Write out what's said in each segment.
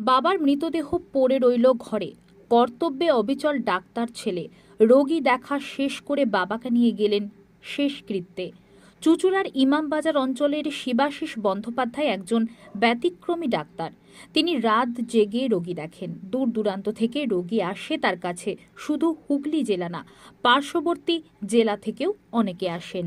বাবার মৃতদেহ পড়ে রইল ঘরে। কর্তব্যে অবিচল ডাক্তার ছেলে। রোগী দেখা শেষ করে বাবাকে নিয়ে গেলেন শেষকৃত্যে। চুচুড়ার ইমামবাজার অঞ্চলের শিবাশিস বন্দ্যোপাধ্যায় একজন ব্যতিক্রমী ডাক্তার। তিনি রাত জেগে রোগী দেখেন। দূর দূরান্ত থেকে রোগী আসে তার কাছে। শুধু হুগলি জেলা না পার্শ্ববর্তী জেলা থেকেও অনেকে আসেন।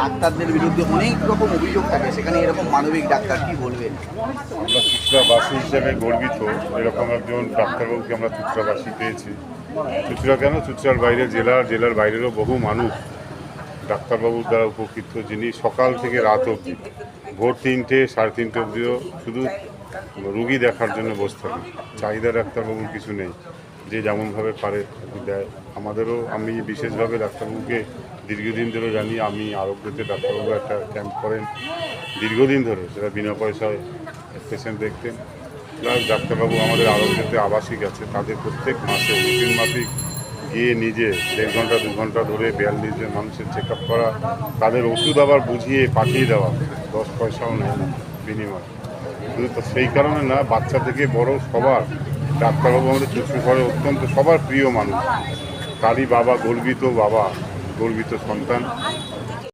ডাক্তারদের বিরুদ্ধে অনেক রকম অভিযোগ থাকে, সেখানে এরকম মানবিক ডাক্তার কি বলবেন? আমরা চুচড়াবাসী হিসেবে গর্বিত। এরকম একজন ডাক্তারবাবুকে আমরা চুচড়াবাসী পেয়েছি। চুচড়া কেন? চুচড়ার বাইরে জেলার জেলার বাইরেরও বহু মানুষ ডাক্তারবাবুর দ্বারা উপকৃত, যিনি সকাল থেকে রাত অবধি ভোর তিনটে, সাড়ে তিনটে অবধিও শুধু রুগী দেখার জন্য বসে থাকেন চাহিদা ডাক্তারবাবুর কিছু নেই। যে যেমনভাবে পারে দেয়। আমাদেরও আমি বিশেষভাবে ডাক্তারবাবুকে দীর্ঘদিন ধরে জানি, আমি আরোগ্যতে ডাক্তারবাবু একটা ক্যাম্প করেন। দীর্ঘদিন ধরে সেটা বিনা পয়সায় পেশেন্ট দেখতেন। প্লাস ডাক্তারবাবু আমাদের আরোগ্যতে আবাসিক আছে। তাদের প্রত্যেক মাসে রুটিন মাফিক গিয়ে নিজে দেড় ঘণ্টা, দু ঘণ্টা ধরে বিয়াল্লিশ জন মানুষের চেক আপ করা। তাদের ওষুধ আবার বুঝিয়ে পাঠিয়ে দেওয়া। দশ পয়সাও নেয় না বিনিময় শুধু তো সেই কারণে না, বাচ্চা থেকে বড় সবার ডাক্তারবাবু আমাদের চুচু ঘরে অত্যন্ত সবার প্রিয় মানুষ। তারই বাবা, গর্বিত বাবা, গর্বিত সন্তান।